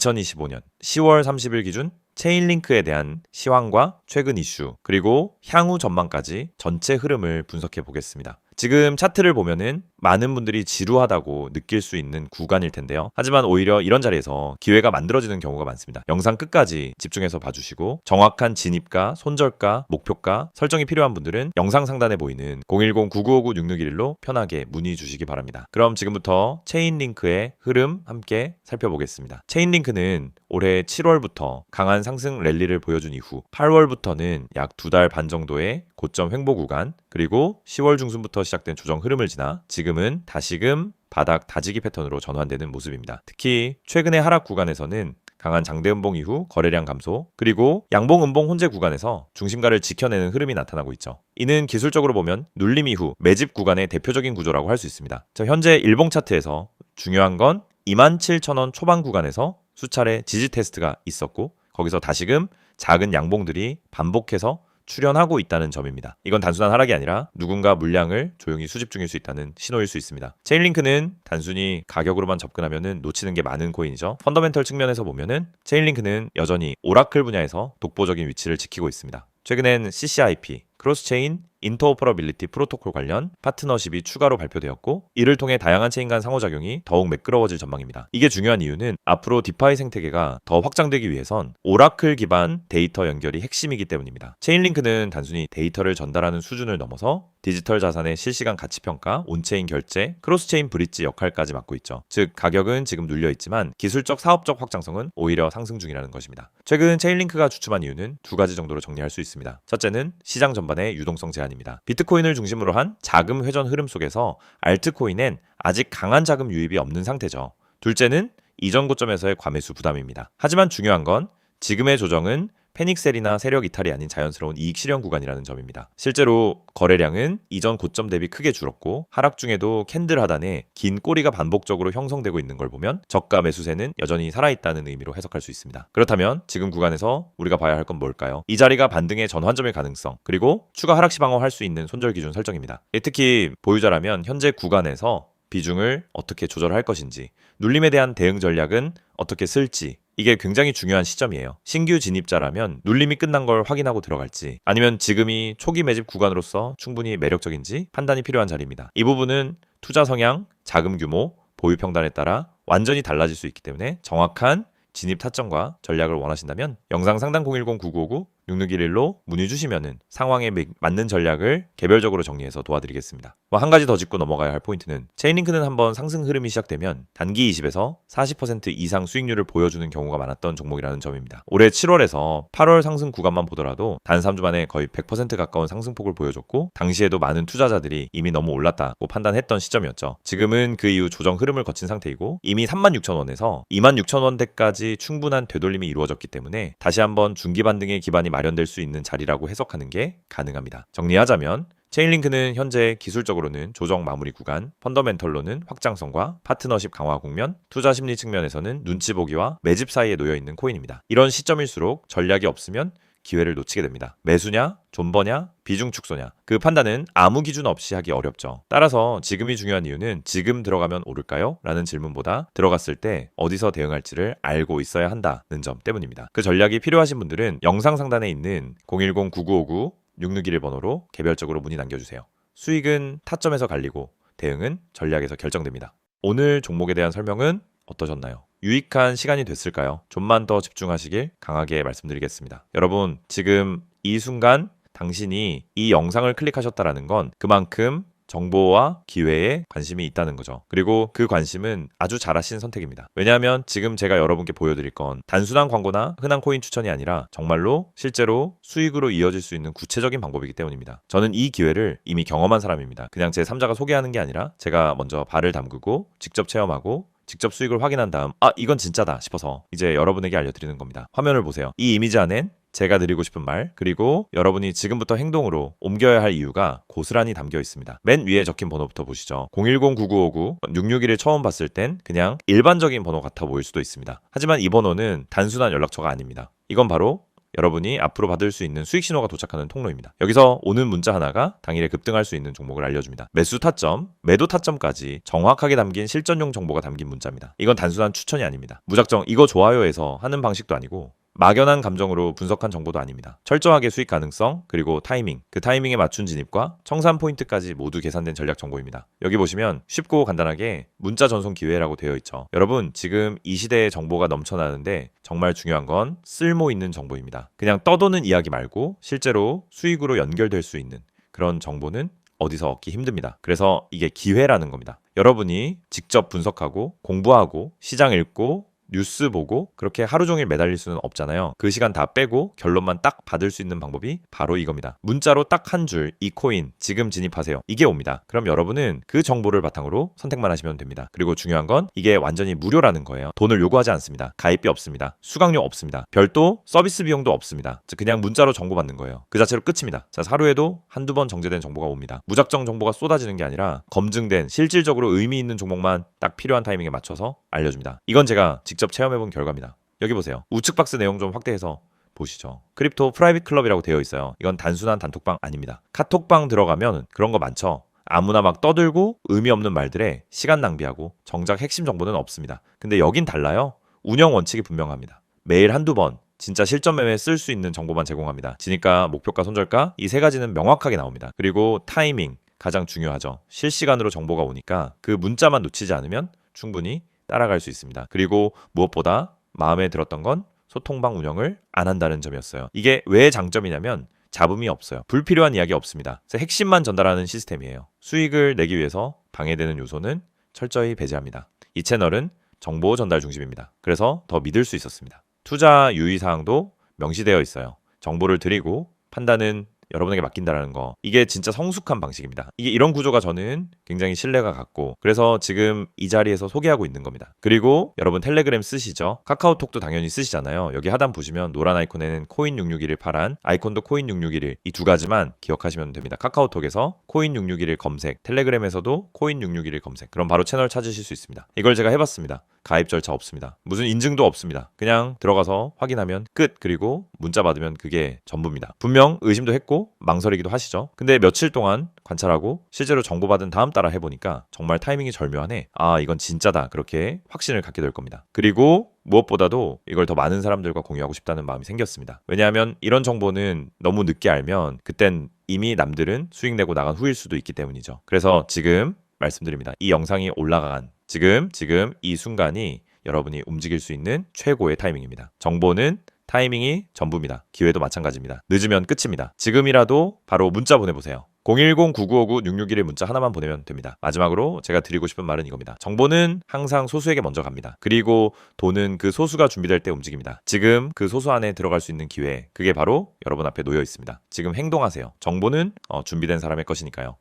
2025년 10월 30일 기준 체인링크에 대한 시황과 최근 이슈, 그리고 향후 전망까지 전체 흐름을 분석해 보겠습니다. 지금 차트를 보면은 많은 분들이 지루하다고 느낄 수 있는 구간일 텐데요. 하지만 오히려 이런 자리에서 기회가 만들어지는 경우가 많습니다. 영상 끝까지 집중해서 봐주시고 정확한 진입가, 손절가, 목표가 설정이 필요한 분들은 영상 상단에 보이는 010-9959-6611로 편하게 문의 주시기 바랍니다. 그럼 지금부터 체인 링크의 흐름 함께 살펴보겠습니다. 체인 링크는 올해 7월부터 강한 상승 랠리를 보여준 이후 8월부터는 약 두 달 반 정도의 고점 횡보 구간 그리고 10월 중순부터 시작된 조정 흐름을 지나 지금 은 다시금 바닥 다지기 패턴으로 전환되는 모습입니다. 특히 최근의 하락 구간에서는 강한 장대 음봉 이후 거래량 감소, 그리고 양봉 음봉 혼재 구간에서 중심가를 지켜내는 흐름이 나타나고 있죠. 이는 기술적으로 보면 눌림 이후 매집 구간의 대표적인 구조라고 할 수 있습니다. 자, 현재 일봉 차트에서 중요한 건 27,000원 초반 구간에서 수차례 지지 테스트가 있었고 거기서 다시금 작은 양봉들이 반복해서 출현하고 있다는 점입니다. 이건 단순한 하락이 아니라 누군가 물량을 조용히 수집 중일 수 있다는 신호일 수 있습니다. 체인링크는 단순히 가격으로만 접근하면 놓치는 게 많은 코인이죠. 펀더멘털 측면에서 보면은 체인링크는 여전히 오라클 분야에서 독보적인 위치를 지키고 있습니다. 최근엔 CCIP, 크로스체인 인터오퍼러빌리티 프로토콜 관련 파트너십이 추가로 발표되었고 이를 통해 다양한 체인 간 상호작용이 더욱 매끄러워질 전망입니다. 이게 중요한 이유는 앞으로 디파이 생태계가 더 확장되기 위해선 오라클 기반 데이터 연결이 핵심이기 때문입니다. 체인링크는 단순히 데이터를 전달하는 수준을 넘어서 디지털 자산의 실시간 가치 평가, 온체인 결제, 크로스체인 브릿지 역할까지 맡고 있죠. 즉 가격은 지금 눌려 있지만 기술적 사업적 확장성은 오히려 상승 중이라는 것입니다. 최근 체인링크가 주춤한 이유는 두 가지 정도로 정리할 수 있습니다. 첫째는 시장 전반의 유동성 제한 기간입니다. 비트코인을 중심으로 한 자금 회전 흐름 속에서 알트코인엔 아직 강한 자금 유입이 없는 상태죠. 둘째는 이전 고점에서의 과매수 부담입니다. 하지만 중요한 건 지금의 조정은 패닉셀이나 세력 이탈이 아닌 자연스러운 이익 실현 구간이라는 점입니다. 실제로 거래량은 이전 고점 대비 크게 줄었고 하락 중에도 캔들 하단에 긴 꼬리가 반복적으로 형성되고 있는 걸 보면 저가 매수세는 여전히 살아있다는 의미로 해석할 수 있습니다. 그렇다면 지금 구간에서 우리가 봐야 할 건 뭘까요? 이 자리가 반등의 전환점일 가능성 그리고 추가 하락 시 방어할 수 있는 손절 기준 설정입니다. 예, 특히 보유자라면 현재 구간에서 비중을 어떻게 조절할 것인지, 눌림에 대한 대응 전략은 어떻게 쓸지, 이게 굉장히 중요한 시점이에요. 신규 진입자라면 눌림이 끝난 걸 확인하고 들어갈지 아니면 지금이 초기 매집 구간으로서 충분히 매력적인지 판단이 필요한 자리입니다. 이 부분은 투자 성향, 자금 규모, 보유 평단에 따라 완전히 달라질 수 있기 때문에 정확한 진입 타점과 전략을 원하신다면 영상 상단 010-9959 6611로 문의 주시면은 상황에 맞는 전략을 개별적으로 정리해서 도와드리겠습니다. 뭐 한 가지 더 짚고 넘어가야 할 포인트는 체인링크는 한번 상승 흐름이 시작되면 단기 20에서 40% 이상 수익률을 보여주는 경우가 많았던 종목이라는 점입니다. 올해 7월에서 8월 상승 구간만 보더라도 단 3주 만에 거의 100% 가까운 상승폭을 보여줬고 당시에도 많은 투자자들이 이미 너무 올랐다고 판단했던 시점이었죠. 지금은 그 이후 조정 흐름을 거친 상태이고 이미 36,000원에서 26,000원대까지 충분한 되돌림이 이루어졌기 때문에 다시 한번 중기 반등의 기반이 마련될 수 있는 자리라고 해석하는 게 가능합니다. 정리하자면 체인링크는 현재 기술적으로는 조정 마무리 구간, 펀더멘털로는 확장성과 파트너십 강화 국면, 투자 심리 측면에서는 눈치 보기와 매집 사이에 놓여 있는 코인입니다. 이런 시점일수록 전략이 없으면 기회를 놓치게 됩니다. 매수냐, 존버냐, 비중 축소냐. 그 판단은 아무 기준 없이 하기 어렵죠. 따라서 지금이 중요한 이유는 지금 들어가면 오를까요? 라는 질문보다 들어갔을 때 어디서 대응할지를 알고 있어야 한다는 점 때문입니다. 그 전략이 필요하신 분들은 영상 상단에 있는 010-9959 6611 번호로 개별적으로 문의 남겨주세요. 수익은 타점에서 갈리고 대응은 전략에서 결정됩니다. 오늘 종목에 대한 설명은 어떠셨나요? 유익한 시간이 됐을까요? 좀만 더 집중하시길 강하게 말씀드리겠습니다. 여러분, 지금 이 순간 당신이 이 영상을 클릭하셨다라는 건 그만큼 정보와 기회에 관심이 있다는 거죠. 그리고 그 관심은 아주 잘하신 선택입니다. 왜냐하면 지금 제가 여러분께 보여드릴 건 단순한 광고나 흔한 코인 추천이 아니라 정말로 실제로 수익으로 이어질 수 있는 구체적인 방법이기 때문입니다. 저는 이 기회를 이미 경험한 사람입니다. 그냥 제 3자가 소개하는 게 아니라 제가 먼저 발을 담그고 직접 체험하고 직접 수익을 확인한 다음 아 이건 진짜다 싶어서 이제 여러분에게 알려드리는 겁니다. 화면을 보세요. 이 이미지 안엔 제가 드리고 싶은 말, 그리고 여러분이 지금부터 행동으로 옮겨야 할 이유가 고스란히 담겨 있습니다. 맨 위에 적힌 번호부터 보시죠. 010-9959-661을 처음 봤을 땐 그냥 일반적인 번호 같아 보일 수도 있습니다. 하지만 이 번호는 단순한 연락처가 아닙니다. 이건 바로 여러분이 앞으로 받을 수 있는 수익 신호가 도착하는 통로입니다. 여기서 오는 문자 하나가 당일에 급등할 수 있는 종목을 알려줍니다. 매수 타점, 매도 타점까지 정확하게 담긴 실전용 정보가 담긴 문자입니다. 이건 단순한 추천이 아닙니다. 무작정 이거 좋아요에서 하는 방식도 아니고 막연한 감정으로 분석한 정보도 아닙니다. 철저하게 수익 가능성, 그리고 타이밍, 그 타이밍에 맞춘 진입과 청산 포인트까지 모두 계산된 전략 정보입니다. 여기 보시면 쉽고 간단하게 문자 전송 기회라고 되어 있죠. 여러분, 지금 이 시대에 정보가 넘쳐나는데 정말 중요한 건 쓸모 있는 정보입니다. 그냥 떠도는 이야기 말고 실제로 수익으로 연결될 수 있는 그런 정보는 어디서 얻기 힘듭니다. 그래서 이게 기회라는 겁니다. 여러분이 직접 분석하고 공부하고 시장 읽고 뉴스 보고 그렇게 하루 종일 매달릴 수는 없잖아요. 그 시간 다 빼고 결론만 딱 받을 수 있는 방법이 바로 이겁니다. 문자로 딱 한 줄 이 코인 지금 진입하세요. 이게 옵니다. 그럼 여러분은 그 정보를 바탕으로 선택만 하시면 됩니다. 그리고 중요한 건 이게 완전히 무료라는 거예요. 돈을 요구하지 않습니다. 가입비 없습니다. 수강료 없습니다. 별도 서비스 비용도 없습니다. 즉 그냥 문자로 정보 받는 거예요. 그 자체로 끝입니다. 자, 하루에도 한두 번 정제된 정보가 옵니다. 무작정 정보가 쏟아지는 게 아니라 검증된 실질적으로 의미 있는 종목만 딱 필요한 타이밍에 맞춰서 알려줍니다. 이건 제가 직접 체험해본 결과입니다. 여기 보세요. 우측 박스 내용 좀 확대해서 보시죠. 크립토 프라이빗 클럽이라고 되어 있어요. 이건 단순한 단톡방 아닙니다. 카톡방 들어가면 그런 거 많죠. 아무나 막 떠들고 의미 없는 말들에 시간 낭비하고 정작 핵심 정보는 없습니다. 근데 여긴 달라요. 운영 원칙이 분명합니다. 매일 한두 번 진짜 실전 매매에 쓸 수 있는 정보만 제공합니다. 지니까 목표가 손절가 이 세 가지는 명확하게 나옵니다. 그리고 타이밍 가장 중요하죠. 실시간으로 정보가 오니까 그 문자만 놓치지 않으면 충분히 따라갈 수 있습니다. 그리고 무엇보다 마음에 들었던 건 소통방 운영을 안 한다는 점이었어요. 이게 왜 장점이냐면 잡음이 없어요. 불필요한 이야기 없습니다. 핵심만 전달하는 시스템이에요. 수익을 내기 위해서 방해되는 요소는 철저히 배제합니다. 이 채널은 정보 전달 중심입니다. 그래서 더 믿을 수 있었습니다. 투자 유의 사항도 명시되어 있어요. 정보를 드리고 판단은 여러분에게 맡긴다라는 거. 이게 진짜 성숙한 방식입니다. 이게 이런 구조가 저는 굉장히 신뢰가 갔고 그래서 지금 이 자리에서 소개하고 있는 겁니다. 그리고 여러분 텔레그램 쓰시죠? 카카오톡도 당연히 쓰시잖아요. 여기 하단 보시면 노란 아이콘에는 코인 661 파란 아이콘도 코인 661이두 가지만 기억하시면 됩니다. 카카오톡에서 코인 661 검색, 텔레그램에서도 코인 661 검색. 그럼 바로 채널 찾으실 수 있습니다. 이걸 제가 해봤습니다. 가입 절차 없습니다. 무슨 인증도 없습니다. 그냥 들어가서 확인하면 끝. 그리고 문자 받으면 그게 전부입니다. 분명 의심도 했고 망설이기도 하시죠. 근데 며칠 동안 관찰하고 실제로 정보 받은 다음 따라 해보니까 정말 타이밍이 절묘하네. 아 이건 진짜다. 그렇게 확신을 갖게 될 겁니다. 그리고 무엇보다도 이걸 더 많은 사람들과 공유하고 싶다는 마음이 생겼습니다. 왜냐하면 이런 정보는 너무 늦게 알면 그땐 이미 남들은 수익 내고 나간 후일 수도 있기 때문이죠. 그래서 지금 말씀드립니다. 이 영상이 올라간 지금 지금 이 순간이 여러분이 움직일 수 있는 최고의 타이밍입니다. 정보는 타이밍이 전부입니다. 기회도 마찬가지입니다. 늦으면 끝입니다. 지금이라도 바로 문자 보내보세요. 010-9959-661의 문자 하나만 보내면 됩니다. 마지막으로 제가 드리고 싶은 말은 이겁니다. 정보는 항상 소수에게 먼저 갑니다. 그리고 돈은 그 소수가 준비될 때 움직입니다. 지금 그 소수 안에 들어갈 수 있는 기회, 그게 바로 여러분 앞에 놓여 있습니다. 지금 행동하세요. 정보는 어, 준비된 사람의 것이니까요.